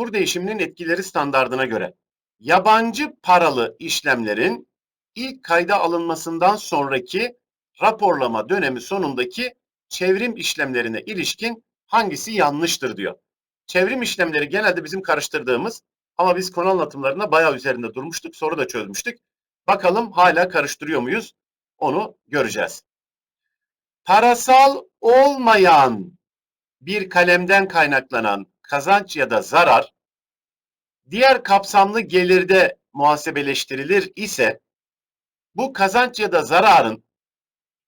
kur değişiminin etkileri standardına göre yabancı paralı işlemlerin ilk kayda alınmasından sonraki raporlama dönemi sonundaki çevrim işlemlerine ilişkin hangisi yanlıştır diyor. Çevrim işlemleri genelde bizim karıştırdığımız ama biz konu anlatımlarında bayağı üzerinde durmuştuk, soru da çözmüştük. Bakalım hala karıştırıyor muyuz? Onu göreceğiz. Parasal olmayan bir kalemden kaynaklanan kazanç ya da zarar diğer kapsamlı gelirde muhasebeleştirilir ise bu kazanç ya da zararın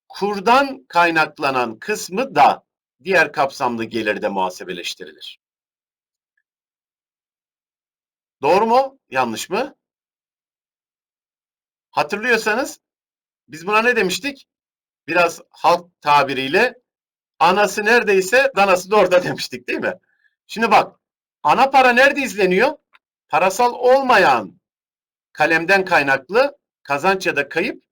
kurdan kaynaklanan kısmı da diğer kapsamlı gelirde muhasebeleştirilir. Doğru mu? Yanlış mı? Hatırlıyorsanız biz buna ne demiştik? Biraz halk tabiriyle anası neredeyse danası da orada demiştik değil mi? Şimdi bak ana para nerede izleniyor? Parasal olmayan kalemden kaynaklı kazanç ya da kayıp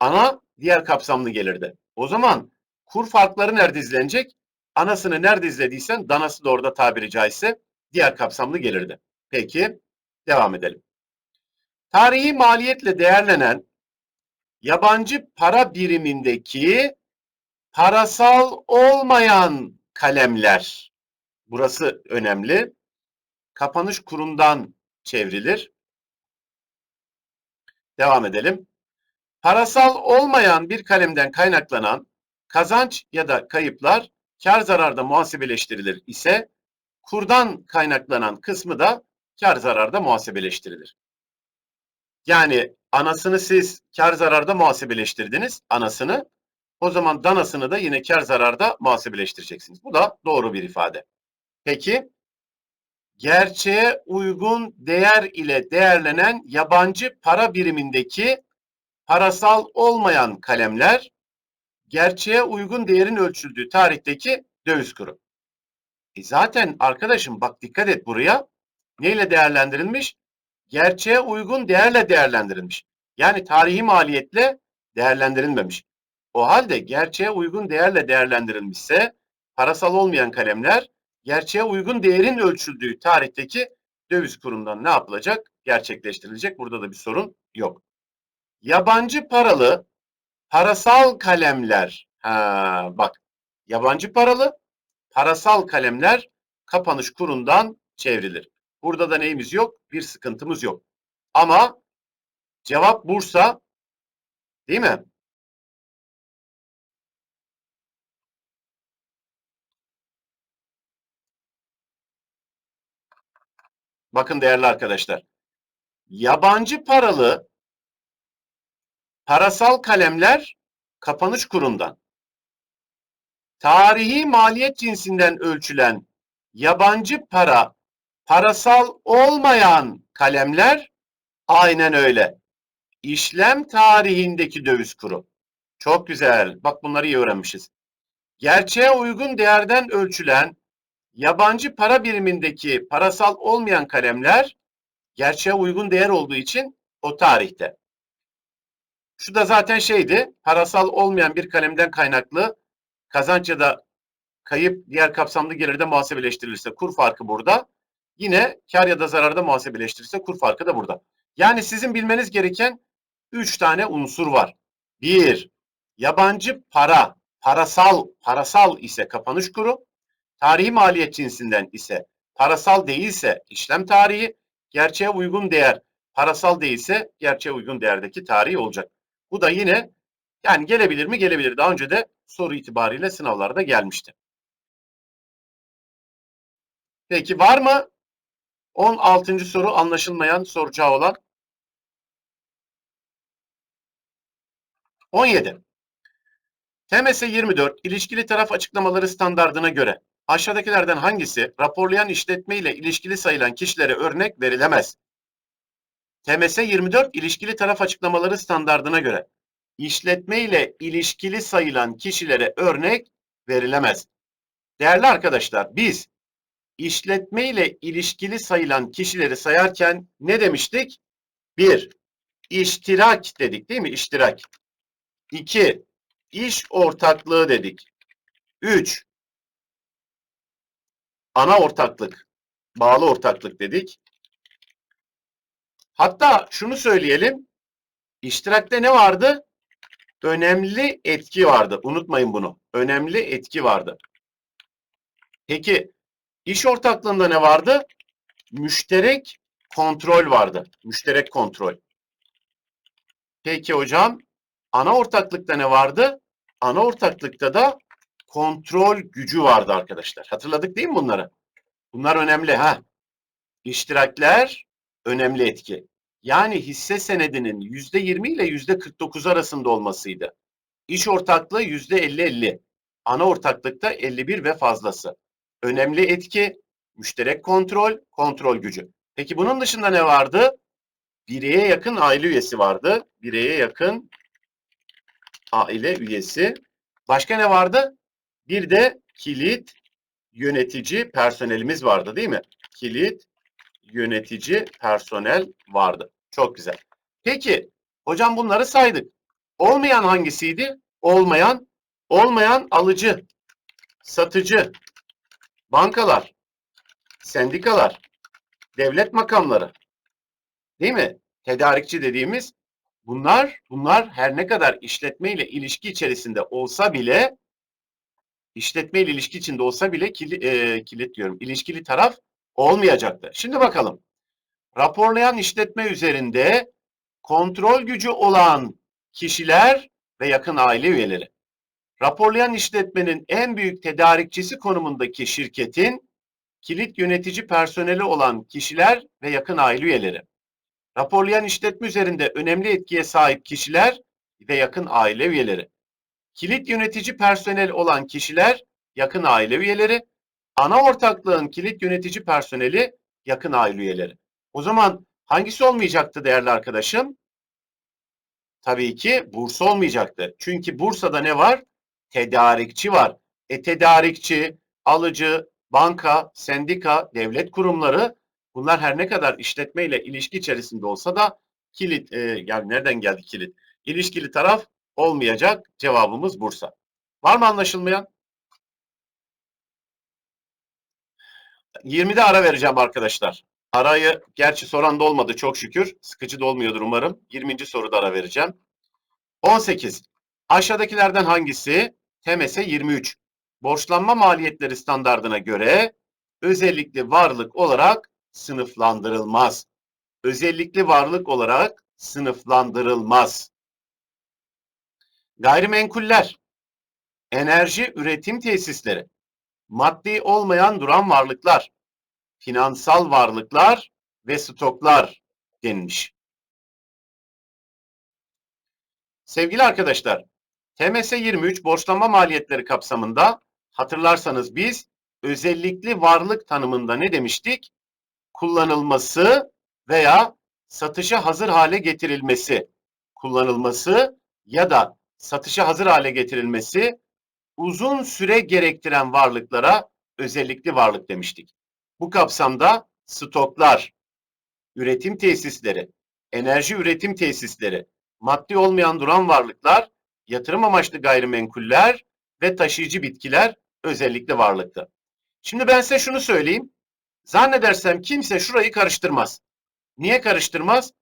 ana diğer kapsamlı gelirde. O zaman kur farkları nerede izlenecek? Anasını nerede izlediysen danası da orada tabiri caizse diğer kapsamlı gelirde. Peki devam edelim. Tarihi maliyetle değerlenen yabancı para birimindeki parasal olmayan kalemler. Burası önemli. Kapanış kurundan çevrilir. Devam edelim. Parasal olmayan bir kalemden kaynaklanan kazanç ya da kayıplar kar zararda muhasebeleştirilir ise kurdan kaynaklanan kısmı da kar zararda muhasebeleştirilir. Yani anasını siz kar zararda muhasebeleştirdiniz, anasını. O zaman danasını da yine kar zararda muhasebeleştireceksiniz. Bu da doğru bir ifade. Peki, gerçeğe uygun değer ile değerlenen yabancı para birimindeki parasal olmayan kalemler, gerçeğe uygun değerin ölçüldüğü tarihteki döviz kuru. E zaten arkadaşım bak dikkat et buraya. Neyle değerlendirilmiş? Gerçeğe uygun değerle değerlendirilmiş. Yani tarihi maliyetle değerlendirilmemiş. O halde gerçeğe uygun değerle değerlendirilmişse parasal olmayan kalemler gerçeğe uygun değerin ölçüldüğü tarihteki döviz kurundan ne yapılacak? Gerçekleştirilecek. Burada da bir sorun yok. Yabancı paralı parasal kalemler. Ha, bak yabancı paralı parasal kalemler kapanış kurundan çevrilir. Burada da neyimiz yok? Bir sıkıntımız yok. Ama cevap Bursa değil mi? Bakın değerli arkadaşlar. Yabancı paralı parasal kalemler kapanış kurundan. Tarihi maliyet cinsinden ölçülen yabancı para parasal olmayan kalemler aynen öyle. İşlem tarihindeki döviz kuru. Çok güzel. Bak bunları iyi öğrenmişiz. Gerçeğe uygun değerden ölçülen yabancı para birimindeki parasal olmayan kalemler gerçeğe uygun değer olduğu için o tarihte. Şu da zaten şeydi, parasal olmayan bir kalemden kaynaklı kazanç ya da kayıp diğer kapsamlı gelirde muhasebeleştirilirse kur farkı burada. Yine kar ya da zararda muhasebeleştirirse kur farkı da burada. Yani sizin bilmeniz gereken 3 tane unsur var. 1. Yabancı para, parasal, parasal ise kapanış kuru. Tarihi maliyet cinsinden ise parasal değilse işlem tarihi, gerçeğe uygun değer parasal değilse gerçeğe uygun değerdeki tarihi olacak. Bu da yine yani gelebilir mi? Gelebilir. Daha önce de soru itibariyle sınavlarda gelmişti. Peki var mı 16. soru anlaşılmayan soracağı olan? 17. TMS 24 ilişkili taraf açıklamaları standardına göre aşağıdakilerden hangisi raporlayan işletme ile ilişkili sayılan kişilere örnek verilemez? TMS 24 ilişkili taraf açıklamaları standardına göre işletme ile ilişkili sayılan kişilere örnek verilemez. Değerli arkadaşlar biz işletme ile ilişkili sayılan kişileri sayarken ne demiştik? Bir, iştirak dedik değil mi? İştirak. İki, iş ortaklığı dedik. Üç, ana ortaklık. bağlı ortaklık dedik. Hatta şunu söyleyelim. İştirakte ne vardı? Önemli etki vardı. Unutmayın bunu. Önemli etki vardı. Peki iş ortaklığında ne vardı? Müşterek kontrol vardı. Müşterek kontrol. Peki hocam ana ortaklıkta ne vardı? Ana ortaklıkta da kontrol gücü vardı arkadaşlar. Hatırladık değil mi bunları? Bunlar önemli ha. İştirakler önemli etki. Yani hisse senedinin yüzde 20 ile yüzde 49 arasında olmasıydı. İş ortaklığı yüzde 50-50. Ana ortaklıkta 51 ve fazlası. Önemli etki, müşterek kontrol, kontrol gücü. Peki bunun dışında ne vardı? Bireye yakın aile üyesi vardı. Bireye yakın aile üyesi. Başka ne vardı? Bir de kilit yönetici personelimiz vardı değil mi? Kilit yönetici personel vardı. Çok güzel. Peki hocam bunları saydık. Olmayan hangisiydi? Olmayan, olmayan alıcı, satıcı, bankalar, sendikalar, devlet makamları. Değil mi? Tedarikçi dediğimiz bunlar bunlar her ne kadar işletme ile ilişki içerisinde olsa bile işletme ile ilişki içinde olsa bile kilit, e, kilit diyorum. ilişkili taraf olmayacaktı. Şimdi bakalım. Raporlayan işletme üzerinde kontrol gücü olan kişiler ve yakın aile üyeleri. Raporlayan işletmenin en büyük tedarikçisi konumundaki şirketin kilit yönetici personeli olan kişiler ve yakın aile üyeleri. Raporlayan işletme üzerinde önemli etkiye sahip kişiler ve yakın aile üyeleri. Kilit yönetici personel olan kişiler, yakın aile üyeleri. Ana ortaklığın kilit yönetici personeli, yakın aile üyeleri. O zaman hangisi olmayacaktı değerli arkadaşım? Tabii ki Bursa olmayacaktı. Çünkü Bursa'da ne var? Tedarikçi var. E tedarikçi, alıcı, banka, sendika, devlet kurumları bunlar her ne kadar işletmeyle ilişki içerisinde olsa da kilit e, yani nereden geldi kilit? İlişkili taraf olmayacak. Cevabımız Bursa. Var mı anlaşılmayan? 20'de ara vereceğim arkadaşlar. Arayı gerçi soran da olmadı çok şükür. Sıkıcı da olmuyordur umarım. 20. soruda ara vereceğim. 18. Aşağıdakilerden hangisi TMS 23 borçlanma maliyetleri standardına göre özellikli varlık olarak sınıflandırılmaz. Özellikli varlık olarak sınıflandırılmaz. Gayrimenkuller, enerji üretim tesisleri, maddi olmayan duran varlıklar, finansal varlıklar ve stoklar denilmiş. Sevgili arkadaşlar, TMS 23 borçlanma maliyetleri kapsamında hatırlarsanız biz özellikli varlık tanımında ne demiştik? Kullanılması veya satışa hazır hale getirilmesi, kullanılması ya da satışa hazır hale getirilmesi uzun süre gerektiren varlıklara özellikli varlık demiştik. Bu kapsamda stoklar, üretim tesisleri, enerji üretim tesisleri, maddi olmayan duran varlıklar, yatırım amaçlı gayrimenkuller ve taşıyıcı bitkiler özellikle varlıktı. Şimdi ben size şunu söyleyeyim. Zannedersem kimse şurayı karıştırmaz. Niye karıştırmaz?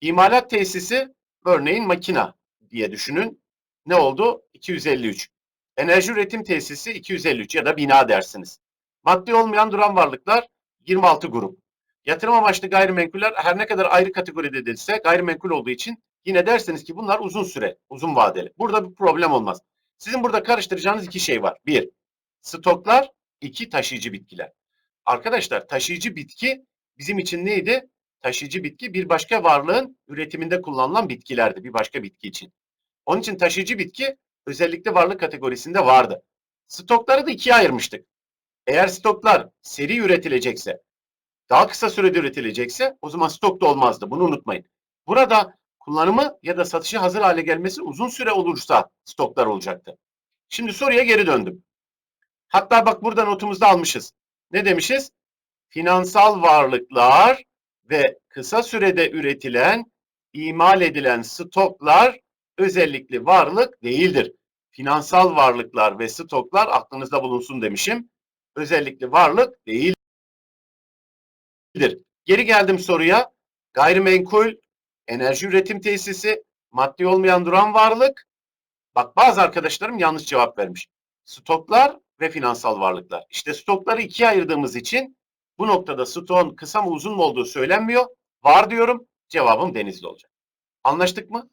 İmalat tesisi örneğin makina diye düşünün. Ne oldu? 253. Enerji üretim tesisi 253 ya da bina dersiniz. Maddi olmayan duran varlıklar 26 grup. Yatırım amaçlı gayrimenkuller her ne kadar ayrı kategoride edilse gayrimenkul olduğu için yine derseniz ki bunlar uzun süre, uzun vadeli. Burada bir problem olmaz. Sizin burada karıştıracağınız iki şey var. Bir, stoklar, iki taşıyıcı bitkiler. Arkadaşlar taşıyıcı bitki bizim için neydi? Taşıyıcı bitki bir başka varlığın üretiminde kullanılan bitkilerdi. Bir başka bitki için. Onun için taşıyıcı bitki özellikle varlık kategorisinde vardı. Stokları da ikiye ayırmıştık. Eğer stoklar seri üretilecekse, daha kısa sürede üretilecekse o zaman stok da olmazdı. Bunu unutmayın. Burada kullanımı ya da satışı hazır hale gelmesi uzun süre olursa stoklar olacaktı. Şimdi soruya geri döndüm. Hatta bak burada notumuzda almışız. Ne demişiz? Finansal varlıklar ve kısa sürede üretilen, imal edilen stoklar özellikli varlık değildir. Finansal varlıklar ve stoklar aklınızda bulunsun demişim. Özellikli varlık değil. Geri geldim soruya. Gayrimenkul, enerji üretim tesisi, maddi olmayan duran varlık. Bak bazı arkadaşlarım yanlış cevap vermiş. Stoklar ve finansal varlıklar. İşte stokları ikiye ayırdığımız için bu noktada stoğun kısa mı uzun mu olduğu söylenmiyor. Var diyorum. Cevabım denizli olacak. Anlaştık mı?